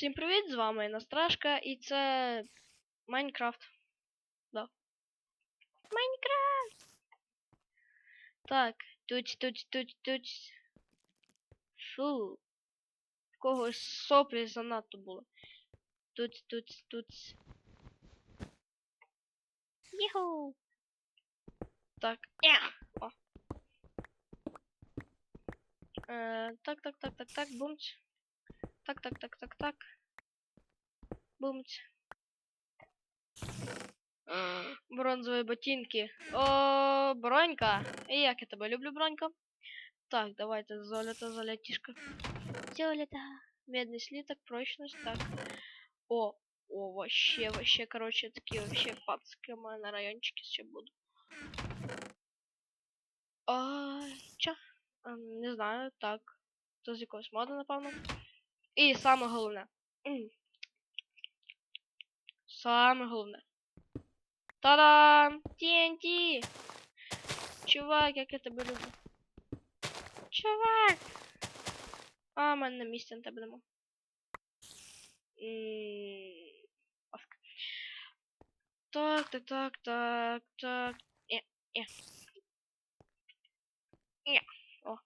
Всім привіт! З вами Настрашка і це Майнкрафт. Да. Майнкрафт! Так, тут, тут, тут, тут. Фу. В когось соплі занадто було. Тут, тут, тут. Юху! Так, я! О. Е, так, так, так, так, так, бумць. Так, так, так, так, так. Бумць. Е, Бронзові ботинки. О, бронька. Як я тебе люблю, бронька. Так, давайте золото, золотишко. Золото. Медный слиток, прочность, так. О, о, вообще, вообще, короче, такие вообще пацки мене на райончике ще будуть. А, чо? А, Не знаю, так. Якогось моду, напевно. І саме головне. Саме головне. Та-дам! TNT! Чувак, як я тебе люблю. Чувак! А, мене на місці на тебе нема. Так, так, так, так, так. Е. Е. О.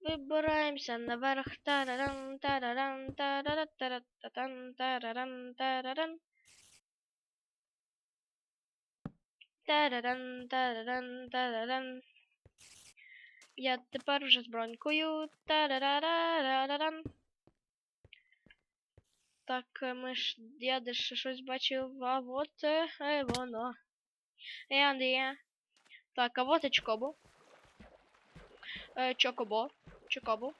Вибираємося наверх. Тараран, тараран, тараратарататан, тараран, тараран. Тараран, тараран, тараран. Я тепер вже з бронькою. Тарарарараран. Так, е, ми ж я десь щось бачив, а от е, воно. Е, є? Так, а вот. Е, чокобо. Чокобо.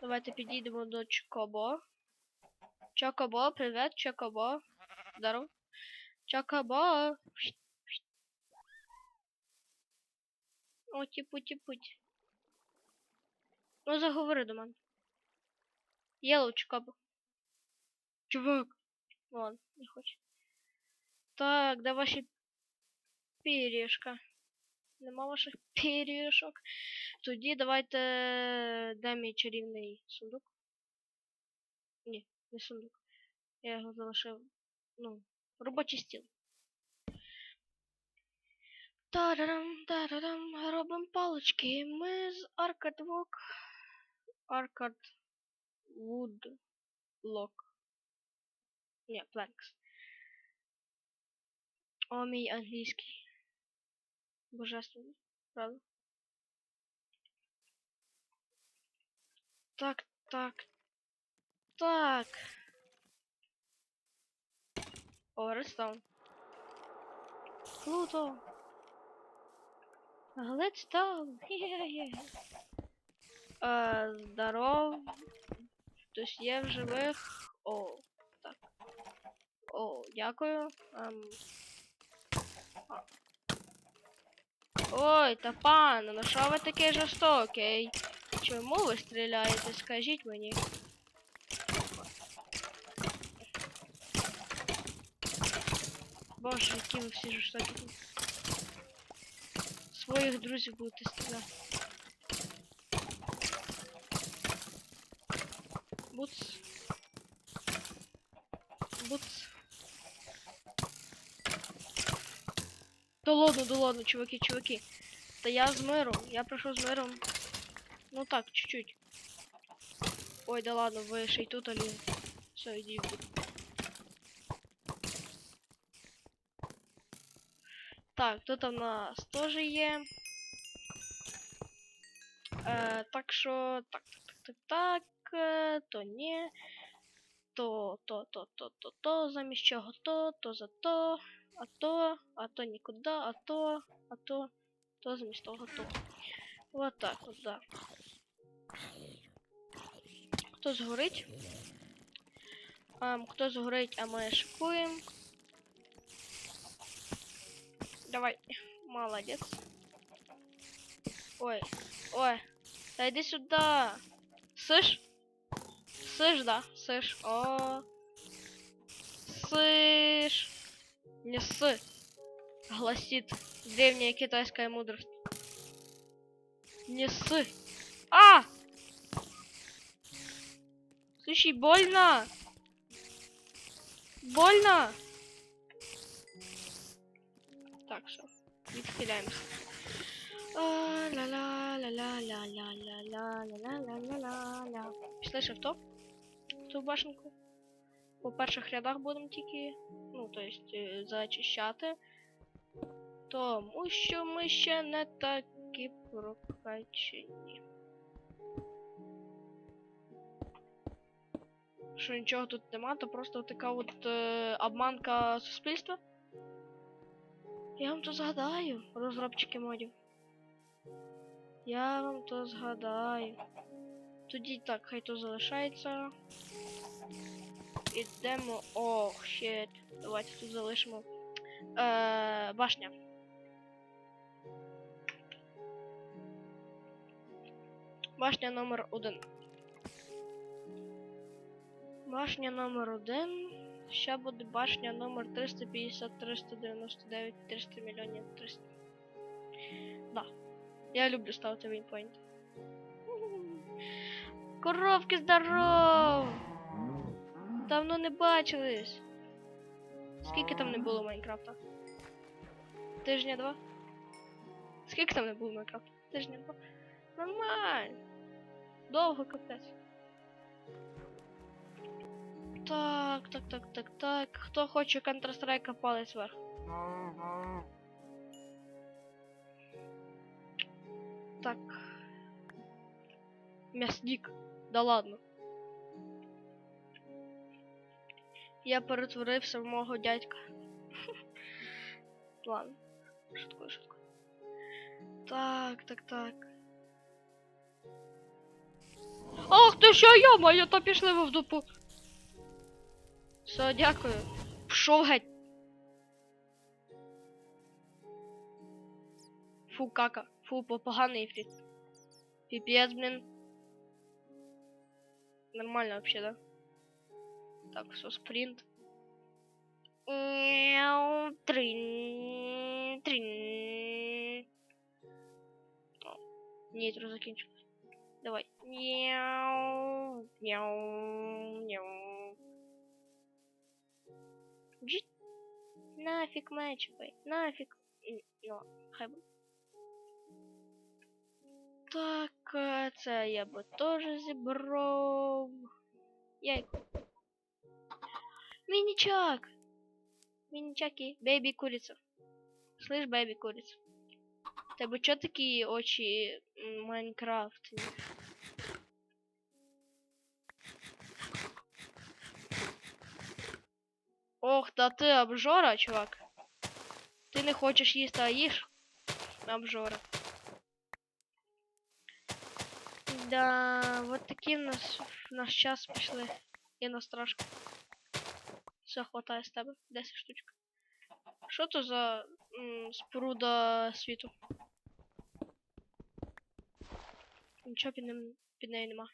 Давайте підійдемо до Чокобо. Чокобо, привіт, Чокобо. Здоров. Чокобо. Оті путі путь. Ну заговори до мене. Єлоу Чокобо. Чувак. Вон, не хоче. Так, де ваші пірішка? Нема ваших пірішок. Тоді давайте. Де чарівний сундук? Ні, не сундук. Я його залишив. Ну, робочий стіл. Тарарам, тарарам, робимо палички. Ми з Arcade Walk. Arcade Wood Lock. Ні, Planks. О, мій англійський. Божественний, правда? Так, так. Так. О, Редстоун. Круто. Гледстоун. Хе-хе-хе. Е, Здоров. Хтось є в живих. О, так. О, дякую. Ем. Ой, та пане, ну що ви такий жорстокий? Чому ви стріляєте? Скажіть мені. Боже, які ви всі жорстокі. тут. Своїх друзів будете стріляти. Буц. Буц. Да ладно, да ладно, чуваки, чуваки. Да я с мэром, я прошу с мэром. Ну так, чуть-чуть. Ой, да ладно, вы ще й тут, Али. Все, иди. иди. Так, тут у нас тоже є. Е, так що, так, так, так, так, так, е, то ні. То, то, то, то, то, то, замість чого то, то за то, а то, а то нікуди, а то, а то, то замість того то. Вот так от, да. Хто згорить? Ем, хто згорить, а ми шикуємо. Давай, молодец. Ой, ой, да иди сюда. Слышь? Слышь, да. Слышь. О. Слышь. Не с. Гласит древняя китайская мудрость. Не с. А! Слушай, больно! Больно! Так, все. Отхиляемся. А, слышь, автоп? Ту башенку. По перших рядах будемо тільки, ну, то есть, е, зачищати. Тому що ми ще не такі прокачені. Що нічого тут нема, то просто така от е, обманка суспільства. Я вам то згадаю, розробники модів. Я вам то згадаю. Тоді так, хай то залишається. Ідемо. Ох, щет. Давайте тут залишимо. Е, башня. Башня номер один. Башня номер один. Ще буде башня номер 350, 399, 300 мільйонів 300. Да. Я люблю ставити вейнпоінти. Коровки здоров! Давно не бачились. Скільки там не було Майнкрафта? Тижня два? Скільки там не було Майнкрафта? Тижня два? Нормально. Довго капець. Так, так, так, так, так. Хто хоче Counter-Strike, палець вверх. Так. Мясник. Да ладно. Я перетворився в мого дядька. Ладно. Шуткую, шуткую. Так, так, так. Ах ти що, йо-моє, то пішли ви в дупу. Все, дякую. Пшов геть. Фу, кака. Фу, поганий ефріт. Піпець, блін. Нормально вообще, да? Так, все, спринт. Трин, трин. О, Нітро закінчилось. Давай. Мяу, мяу, мяу. Нафиг мечпай, нафиг. Ну, хай буде. Так, це я би теж зібрав. Яйко. Мінічак! Мінічаки, бейбі куриця. Слышь, бейбі куриця. Тебе чо такі очі Майнкрафт? Ох, та ти обжора, чувак. Ти не хочеш їсти, а їж? Обжора. Да, вот такі в нас в наш час пішли. І на страшку. Все, хватає з тебе. 10 штучок. Що то за м, споруда світу? Нічого під, ним, під нею нема.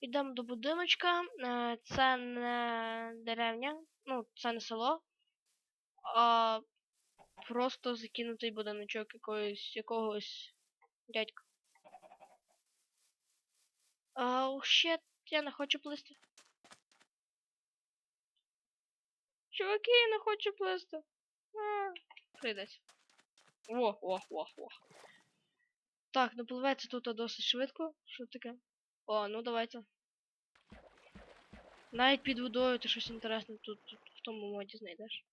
Ідемо до будиночка. Е, Це не деревня, ну, це не село, а просто закинутий будиночок якоїсь, якогось дядька. Оу, щет, я не хочу плисти. Чуваки, я не хочу плисти. Прийдеться. Во, во, во, во. Так, ну пливеться тут досить швидко. Що таке? О, ну давайте. Навіть під водою ти щось інтересне тут, тут в тому моді знайдеш.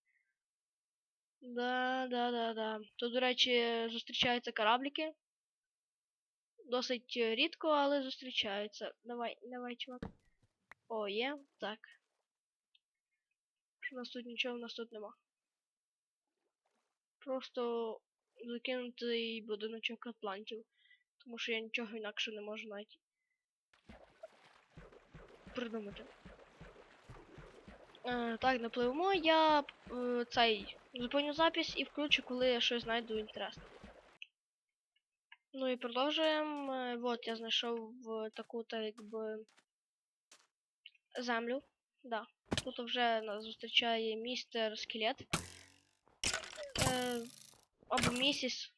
Да, да, да, да. Тут, до речі, зустрічаються корабліки. Досить е, рідко, але зустрічаються. Давай, давай, чувак. О, є. Так. У нас тут нічого у нас тут нема. Просто закинутий будиночок атлантів. Тому що я нічого інакше не можу знайти. Придумати. Е, так, напливемо. Я е, цей зупиню запись і включу, коли я щось знайду інтересне. Ну і продовжуємо. Е, Вот я знайшов е, таку, так якби землю. Да. Тут вже нас зустрічає містер скелет. Е, або місіс.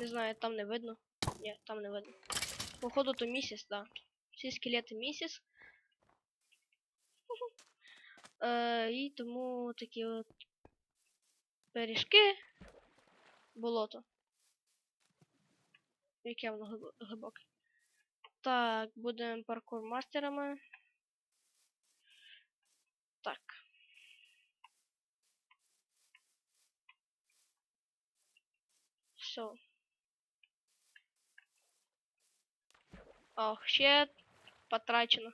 Не знаю, там не видно. Ні, там не видно. Походу то місіс, да. всі скелети місяць. Е, і тому такі от пиріжки, болото. Яке воно глибо- глибоке. Так, будемо паркур мастерами. Так. Все. Ох, ще потрачено.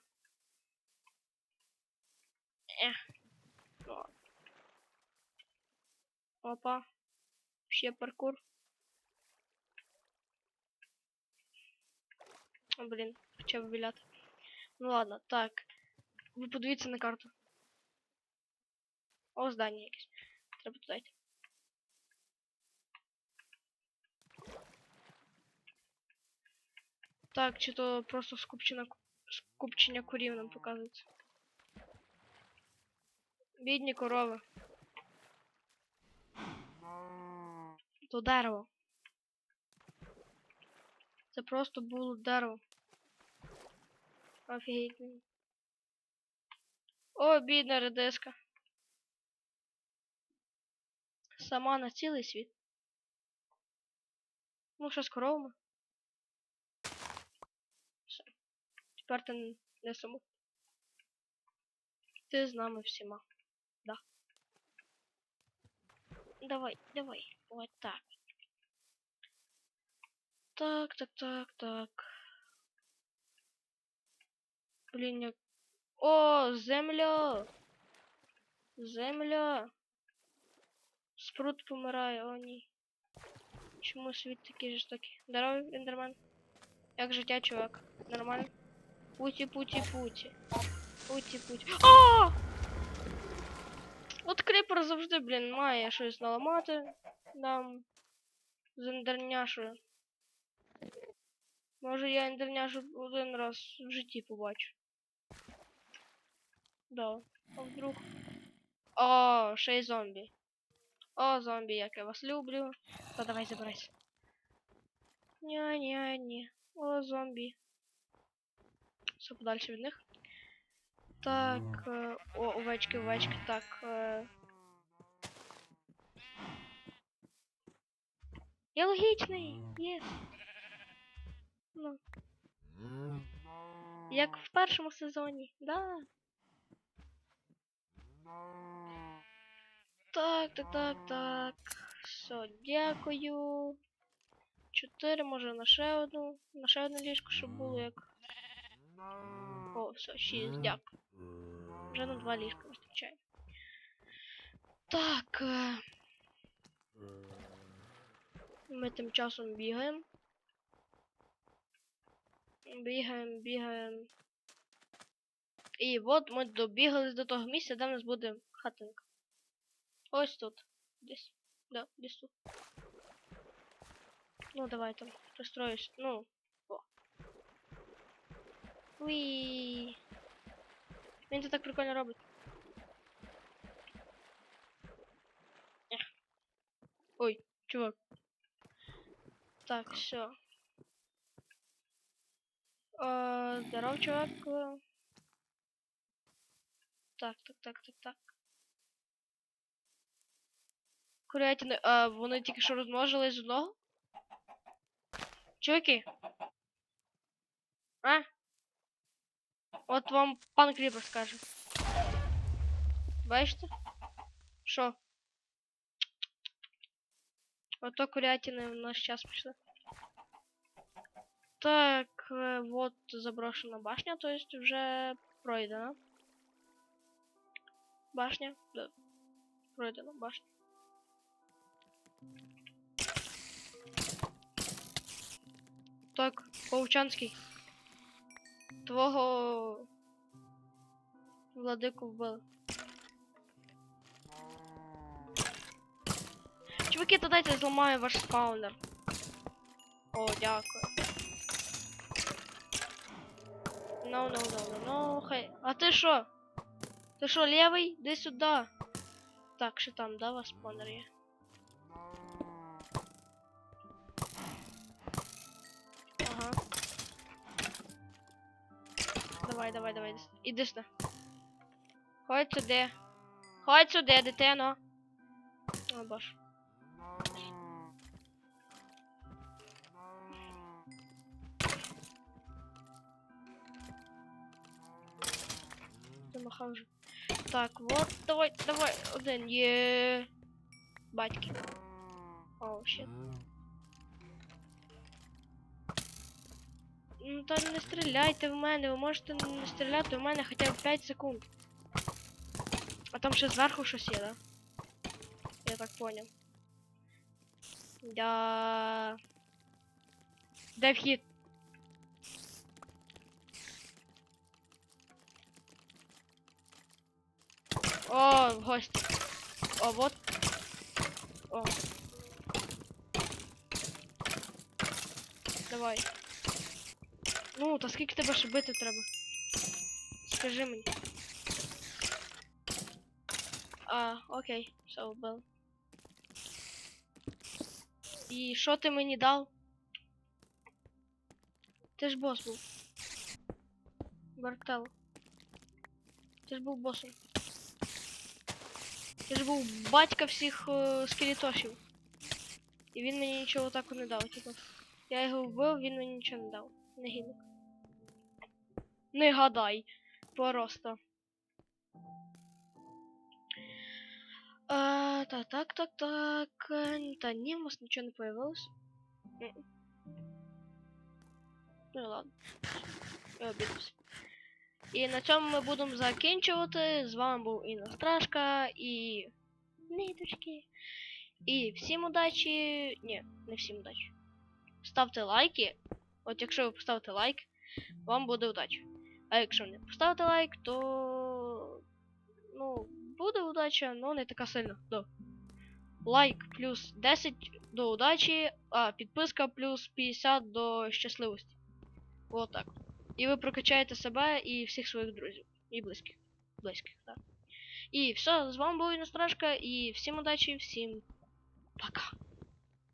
Ех. Опа. Ще паркур. блін, почав виляти. Ну ладно, так. Ви подивіться на карту. О, здання якесь. Треба туди йти. Так, чи то просто скупчення, ку- скупчення курів нам показується. Бідні корови. То дерево. Це просто було дерево. Офігеть. О, бідна редиска. Сама на цілий світ. Ну, що з коровами? Все. Тепер ти н- не саму. Ти з нами всіма. Да. Давай, давай. Вот так. Так, так, так, так. Блін, як... О, земля! Земля! Спрут помирає, о ні. Чому світ такий жорстокий? Здоровий, ендермен. Як життя, чувак? Нормально? Путі, путі, путі. Путі, путі. А! От кріпер завжди, блін, має щось наламати. Нам з ендерняшою. Може я ендерняшу один раз в житті побачу. Да. А вдруг. О, ще й зомбі. О, зомбі, як я вас люблю. Та давай забирайся. Ня-ня-ні. О, зомбі. Все подальше від них. Так. Е, о, овечки, овечки, так. Е... Я логічний! Єс! Ну. Як в першому сезоні, да. Так, так, так, так. Все, дякую. Чотири, може, на ще одну. На ще одне ліжко, щоб було як. О, все, шість, дякую. Вже на два ліжка вистачає. Так. е, Ми тим часом бігаємо. Бігаємо, бігаємо. І от ми добігали до того місця, де в нас буде хатинка. Ось тут. Десь. Да, десь тут. Ну, давай там. Пристроюсь. Ну. О. Уі. Він це так прикольно робить. Ех. Ой, чувак. Так, все. Е, здоров, чувак. Е, Так, так, так, так, так. Курятини, а вони тільки що розмножились з одного? Чуваки? А? От вам пан Кріпер скаже. Бачите? Що? Ото курятини в наш час пішли. Так, е, Вот заброшена башня, то есть вже пройдена. Башня? Да. Пройдена башня. Так, Паучанський. Твого владику вбили. Чуваки, то дайте зламаю ваш спаунер. О, дякую. No, no, no, no, no, хай. А ти що? Ти що, левий? Іди сюди. Так, що там, да, вас спаунер є? Ага. Давай, давай, давай. Іди сюди. Ходь сюди. Ходь сюди, дитино. О, боже. Замахав вже. Так, вот, давай, давай, один є. Батьки. О, щит. Ну та не стріляйте в мене, ви можете не стріляти в мене хоча б 5 секунд. А там ще зверху щось є, да? Я так поняв. Да. Де вхід? О, в. О, вот. О. Давай. Ну, та скільки тебе ще бити треба? Скажи мені. А, окей, все, вбив. І що ти мені дав? Ти ж бос був. Бартел. Ти ж був босом. Ти ж був батька всіх е, скелетошів. І він мені нічого так не дав, типу. Я його вбив, він мені нічого не дав. Негідник. Не гадай. Просто. А, та так, так, так. е, Та ні, в нас нічого не появилось. Ну ладно. Я обідався. І на цьому ми будемо закінчувати. З вами був Інна Страшка і. Ниточки. І всім удачі. Ні, не всім удачі. Ставте лайки. От якщо ви поставите лайк, вам буде удача. А якщо не поставите лайк, то. Ну, буде удача, але не така сильна. Да. Лайк плюс 10 до удачі, а підписка плюс 50 до щасливості. Вот так. І ви прокачаєте себе і всіх своїх друзів. І близьких. Близьких, так. І все, з вами був Інострашка, і всім удачі, всім пока.